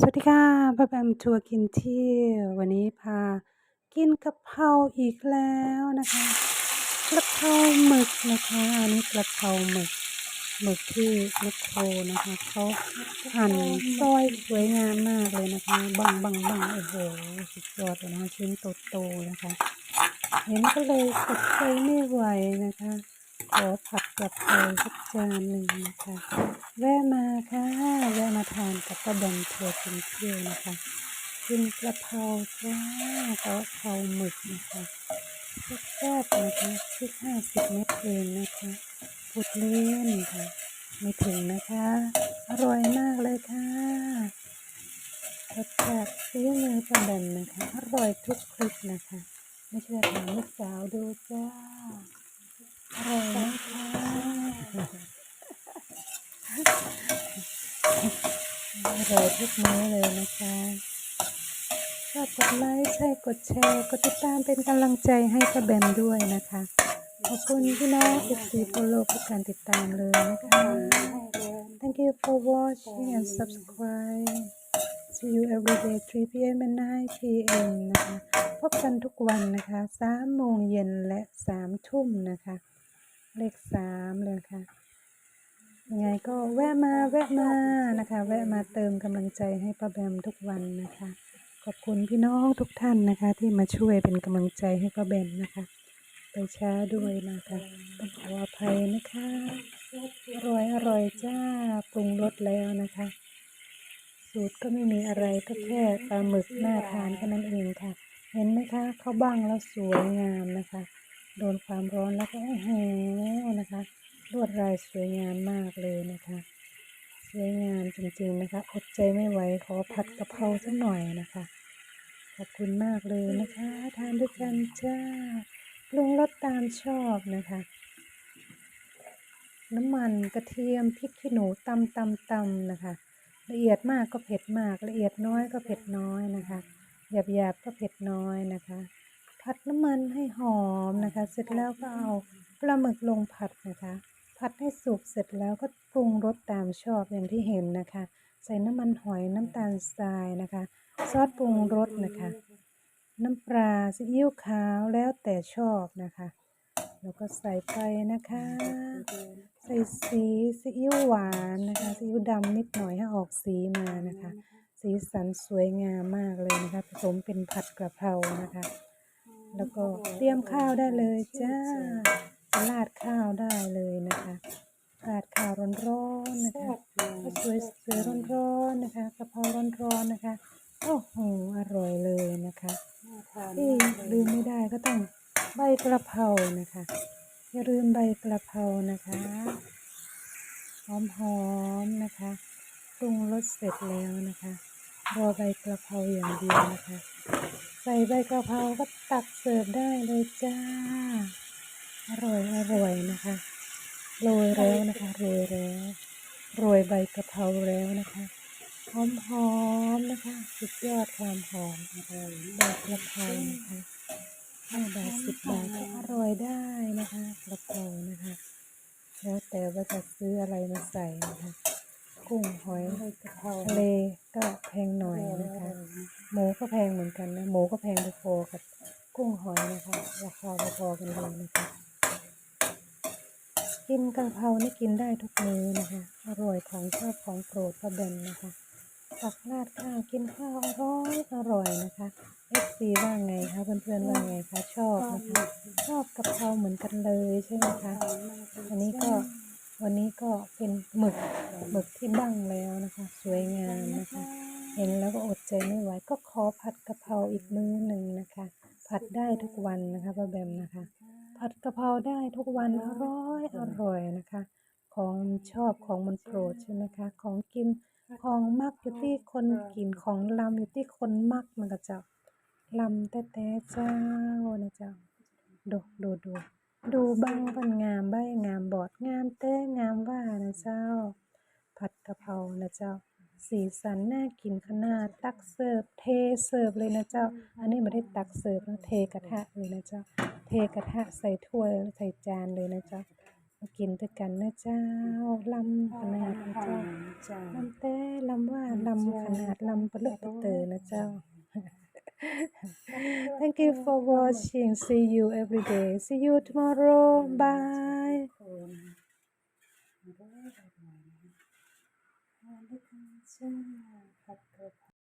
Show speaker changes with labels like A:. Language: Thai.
A: สวัสดีค่ะป้าแบมทัวร์กินเที่ยววันนี้พากินกะเพราอีกแล้วนะคะกะเพราหมึกนะคะอันนี้กะเพราหมึกหมึกที่แมคโครนะคะเขาหั่นซอยสวยงามมากเลยนะคะ บังบังบังโอ้โหสุดยอดเลยนะคะชิ้นโตๆนะคะเห็นก็เลยอดใจไม่ไหวนะคะ ขอผัดกะเพราสักจานหนึ่งนะคะแวะมาค่ะแวะมาทานกับป้าแบนทัวร์กินเที่ยวนะคะกินกระเพราจ้ากะเพราหมึกนะคะแซ่บๆนะคะชุดห้าสิบเม็ดเองนะคะพูดเล่นค่ะ ไม่ถึงนะคะ อร่อยมากเลยค่ะรสชาติซีมือป้าแบนนะคะ อร่อยทุกคลิปนะคะ ไม่เชื่อถามลูกสาวดูจ้า อร่อยนะคะอร่อยทุกมื้อเลยนะคะชอบกดไลค์ใช่กดแชร์กดติดตามเป็นกำลังใจให้ป้าแบมด้วยนะคะ ขอบคุณพี่น้องติดตีโฟโลทุกการติดตามเลยนะคะ Thank you for watching and subscribe See you every day 3 p.m. and 9 p.m. นะคะ พบกันทุกวันนะคะ3โมงเย็นและ3ทุ่มนะคะ เลข3เลยค่ะยังไงก็แวะมาแวะมานะคะ แวะมาเติมกำลังใจให้ป้าแบมทุกวันนะคะ ขอบคุณพี่น้องทุกท่านนะคะ ที่มาช่วยเป็นกำลังใจให้ป้าแบมนะคะ ไปช้าด้วยนะคะต้องขออภัยนะคะอร่อยอร่อยจ้าปรุงรสแล้วนะคะ สูตรก็ไม่มีอะไรก็แค่ปลาหมึกน่าทานแค่นั้นเองค่ะ เห็นไหมคะเข้าบ้างแล้วสวยงามนะคะ โดนความร้อนแล้วก็โอ้โหนะคะ ลวดลายสวยงามมากเลยนะคะ สวยงามจริงๆนะคะอดใจไม่ไหวขอผัดกะเพราสักหน่อยนะคะ ขอบคุณมากเลยนะคะ ทานด้วยกันจ้าปรุงรสตามชอบนะคะ น้ำมันกระเทียมพริกขี้หนูตำตำตำนะคะ ละเอียดมากก็เผ็ดมากละเอียดน้อยก็เผ็ดน้อยนะคะหยาบหยาบก็เผ็ดน้อยนะคะ ผัดน้ำมันให้หอมนะคะ เสร็จแล้วก็เอาปลาหมึกลงผัดนะคะ ผัดให้สุกเสร็จแล้วก็ปรุงรสตามชอบอย่างที่เห็นนะคะ ใส่น้ำมันหอยน้ำตาลทรายนะคะ ซอสปรุงรสนะคะ น้ำปลาซีอิ๊วขาวแล้วแต่ชอบนะคะ แล้วก็ใส่ไปนะคะ ใส่สีซีอิ๊วหวานนะคะซีอิ๊วดำนิดหน่อยให้ออกสีมานะคะ สีสันสวยงามมากเลยนะคะ ผสมเป็นผัดกระเพรานะคะ แล้วก็เตรียมข้าวได้เลยจ้าราดข้าวได้เลยนะคะราดข้าวร้อนๆนะคะข้าวสวยสวยๆร้อนๆนะคะกระเพราร้อนๆนะคะโอ้โหอร่อยเลยนะคะที่ลืมไม่ได้ก็ต้องใบกระเพรานะคะอย่าลืมใบกระเพรานะคะหอมๆนะคะปรุงรสเสร็จแล้วนะคะรอใบกระเพราอย่างเดียวนะคะ ส่ใบกระเพราก็ตักเสิร์ฟได้เลยจ้า อร่อยอร่อยนะคะโรยแล้วนะคะโรยแล้วโรยใบกระเพราแล้วนะคะหอมหอมๆนะคะสุดยอดความหอมอร่อยใบกระเพรานะคะห้าบาทสิบบาทก็อร่อยได้นะคะกระเพรานะคะ แล้วแต่ว่าจะซื้ออะไรมาใส่นะคะ กุ้งหอยทะเลก็แพงหน่อยนะคะ หมูก็แพง เหมือนกันนะหมูก็แพงพอๆกับกุ้งหอยนะคะราคาพอๆกันเลยนะคะกินกะเพรานี่กินได้ทุกมื้อนะคะอร่อยของชอบของโปรดป้าแบนนะคะตักราดข้าวกินข้าวอร่อยอร่อยนะคะเอฟซีว่าไงคะเพื่อนๆว่าไงคะชอบนะคะชอบกะเพราเหมือนกันเลยใช่ไหมคะอันนี้ก็วันนี้ก็เป็นหมึกหมึกที่บ้งแล้วนะคะ สวยงามนะคะ เห็นแล้วก็อดใจไม่ไหวก็ขอผัดกะเพราอีกมื้อหนึ่งนะคะ ผัดได้ทุกวันนะคะป้าแบมนะคะ ผัดกะเพราได้ทุกวันอร่อยอร่อยนะคะ ของชอบของมันโปรดใช่ไหมคะ ของกินของมักอยู่ที่คนกินของลำอยู่ที่คนมักมันก็จะลำแต่แต่เจ้านะเจ้าดูดูดูดูบ้างมันงามใบงามบอดงามแต่งามว่านะเจ้า ผัดกะเพรานะเจ้า สีสันน่ากินขนาดตักเสิร์ฟเทเสิร์ฟเลยนะเจ้า อันนี้ไม่ได้ตักเสิร์ฟนะเทกระทะเลยนะเจ้า เทกระทะใส่ถ้วยใส่จานเลยนะเจ้ามากินด้วยกันนะเจ้าลำขนาดนะเจ้าลำแต่ลำว่าลำขนาดลำปะเลึกปเตอนะเจ้า Thank you for watching see you every day see you tomorrow bye
B: คนมาด้ว